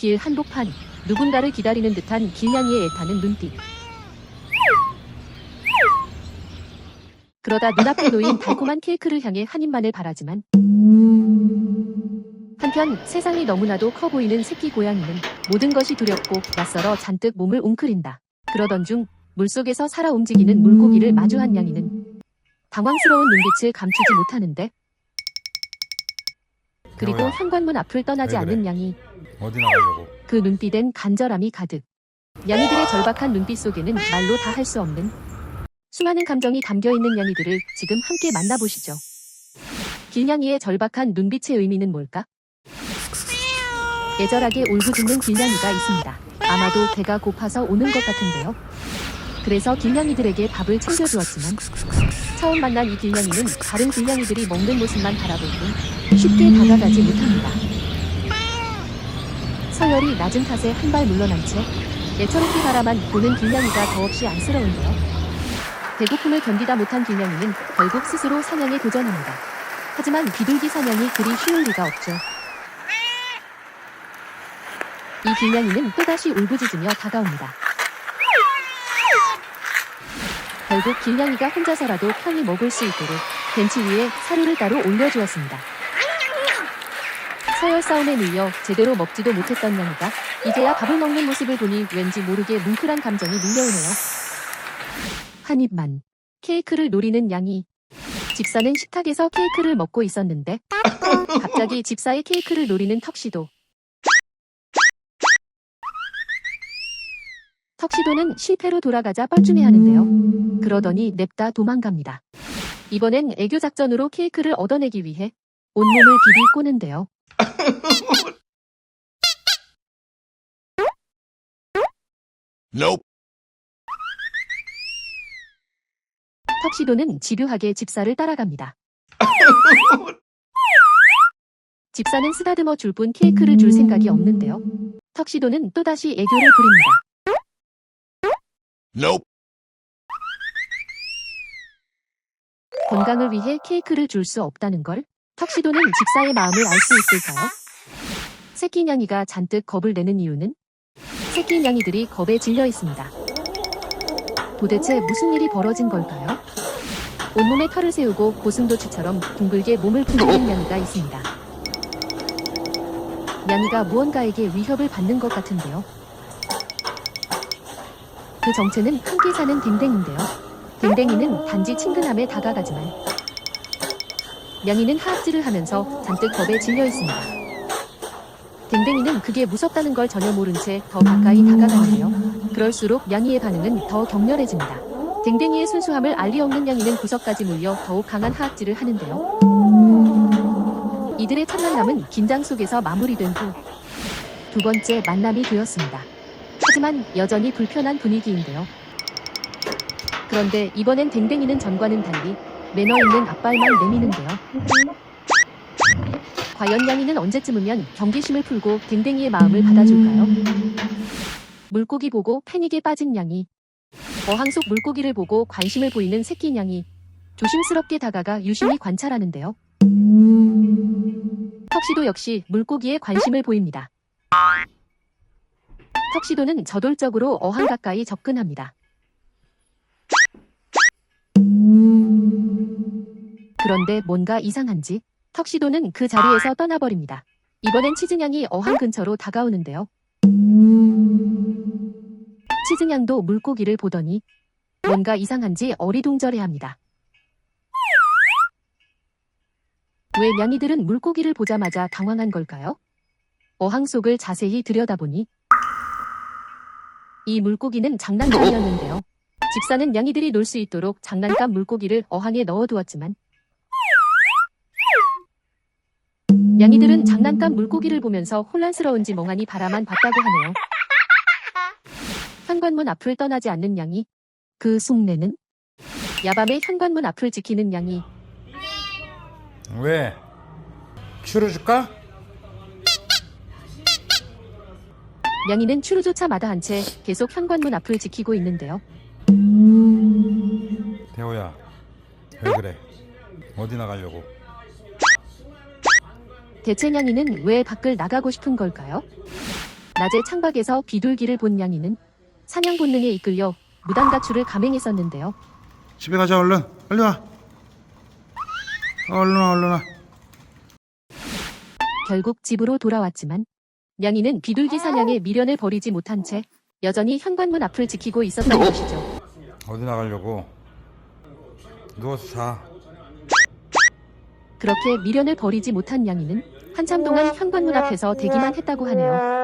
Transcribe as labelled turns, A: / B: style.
A: 길 한복판 누군가를 기다리는 듯한 길냥이의 애타는 눈빛. 그러다 눈앞에 놓인 달콤한 케이크를 향해 한 입만을 바라지만 한편 세상이 너무나도 커 보이는 새끼 고양이는 모든 것이 두렵고 낯설어 잔뜩 몸을 웅크린다. 그러던 중 물속에서 살아 움직이는 물고기를 마주한 양이는 당황스러운 눈빛을 감추지 못하는데 그리고 현관문 앞을 떠나지
B: 왜 그래?
A: 않는 양이
B: 어디 나가려고?
A: 그 눈빛엔 간절함이 가득. 양이들의 절박한 눈빛 속에는 말로 다 할 수 없는 수많은 감정이 담겨 있는 양이들을 지금 함께 만나보시죠. 길냥이의 절박한 눈빛의 의미는 뭘까? 애절하게 울부짖는 길냥이가 있습니다. 아마도 배가 고파서 오는 것 같은데요. 그래서 길냥이들에게 밥을 챙겨주었지만 처음 만난 이 길냥이는 다른 길냥이들이 먹는 모습만 바라볼 뿐 쉽게 다가가지 못합니다. 서열이 낮은 탓에 한 발 물러난 채 애처롭게 바라만 보는 길냥이가 더없이 안쓰러운데요. 배고픔을 견디다 못한 길냥이는 결국 스스로 사냥에 도전합니다. 하지만 비둘기 사냥이 그리 쉬울 리가 없죠. 이 길냥이는 또다시 울부짖으며 다가옵니다. 결국 길냥이가 혼자서라도 편히 먹을 수 있도록 벤치 위에 사료를 따로 올려주었습니다. 서열 싸움에 밀려 제대로 먹지도 못했던 양이가 이제야 밥을 먹는 모습을 보니 왠지 모르게 뭉클한 감정이 밀려오네요. 한 입만 케이크를 노리는 양이 집사는 식탁에서 케이크를 먹고 있었는데 갑자기 집사의 케이크를 노리는 턱시도 턱시도는 실패로 돌아가자 뻘쭘해하는데요. 그러더니 냅다 도망갑니다. 이번엔 애교 작전으로 케이크를 얻어내기 위해 온몸을 비비 꼬는데요.
B: Nope.
A: 턱시도는 집요하게 집사를 따라갑니다. 집사는 쓰다듬어 줄 뿐 케이크를 줄 생각이 없는데요. 턱시도는 또다시 애교를 부립니다.
B: Nope.
A: 건강을 위해 케이크를 줄 수 없다는 걸 턱시도는 집사의 마음을 알 수 있을까요? 새끼 냥이가 잔뜩 겁을 내는 이유는 새끼 냥이들이 겁에 질려 있습니다. 도대체 무슨 일이 벌어진 걸까요? 온몸에 털을 세우고 고슴도치처럼 둥글게 몸을 부리는 냥이가 있습니다. 냥이가 무언가에게 위협을 받는 것 같은데요. 그 정체는 함께 사는 댕댕인데요. 댕댕이는 단지 친근함에 다가가지만 냥이는 하악질을 하면서 잔뜩 겁에 질려 있습니다. 댕댕이는 그게 무섭다는 걸 전혀 모른 채 더 가까이 다가가는데요. 그럴수록 냥이의 반응은 더 격렬해집니다. 댕댕이의 순수함을 알리 없는 냥이는 구석까지 몰려 더욱 강한 하악질을 하는데요. 이들의 첫 만남은 긴장 속에서 마무리된 후 두 번째 만남이 되었습니다. 하지만 여전히 불편한 분위기인데요. 그런데 이번엔 댕댕이는 전과는 달리 매너 있는 앞발만 내미는데요. 과연 양이는 언제쯤이면 경계심을 풀고 댕댕이의 마음을 받아줄까요? 물고기 보고 패닉에 빠진 양이 어항 속 물고기를 보고 관심을 보이는 새끼 양이 조심스럽게 다가가 유심히 관찰하는데요. 턱시도 역시 물고기에 관심을 보입니다. 턱시도는 저돌적으로 어항 가까이 접근합니다. 그런데 뭔가 이상한지 턱시도는 그 자리에서 떠나버립니다. 이번엔 치즈냥이 어항 근처로 다가오는데요. 치즈냥도 물고기를 보더니 뭔가 이상한지 어리둥절해합니다. 왜 냥이들은 물고기를 보자마자 당황한 걸까요? 어항 속을 자세히 들여다보니 이 물고기는 장난감이었는데요. 집사는 냥이들이 놀 수 있도록 장난감 물고기를 어항에 넣어두었지만 냥이들은 장난감 물고기를 보면서 혼란스러운지 멍하니 바라만 봤다고 하네요. 현관문 앞을 떠나지 않는 양이 그 숙내는 야밤에 현관문 앞을 지키는 양이
B: 왜? 추루 줄까?
A: 양이는 추루조차 마다한 채 계속 현관문 앞을 지키고 있는데요.
B: 대호야. 왜 그래? 어디 나가려고?
A: 대체 냥이는 왜 밖을 나가고 싶은 걸까요? 낮에 창밖에서 비둘기를 본 양이는 사냥 본능에 이끌려 무단 가출을 감행했었는데요.
B: 집에 가자 얼른 빨리 와 얼른 와 얼른 와
A: 결국 집으로 돌아왔지만 양이는 비둘기 사냥에 미련을 버리지 못한 채 여전히 현관문 앞을 지키고 있었던 것이죠.
B: 어디 나가려고 누워서 자
A: 그렇게 미련을 버리지 못한 양이는 한참 동안 현관문 앞에서 대기만 했다고 하네요.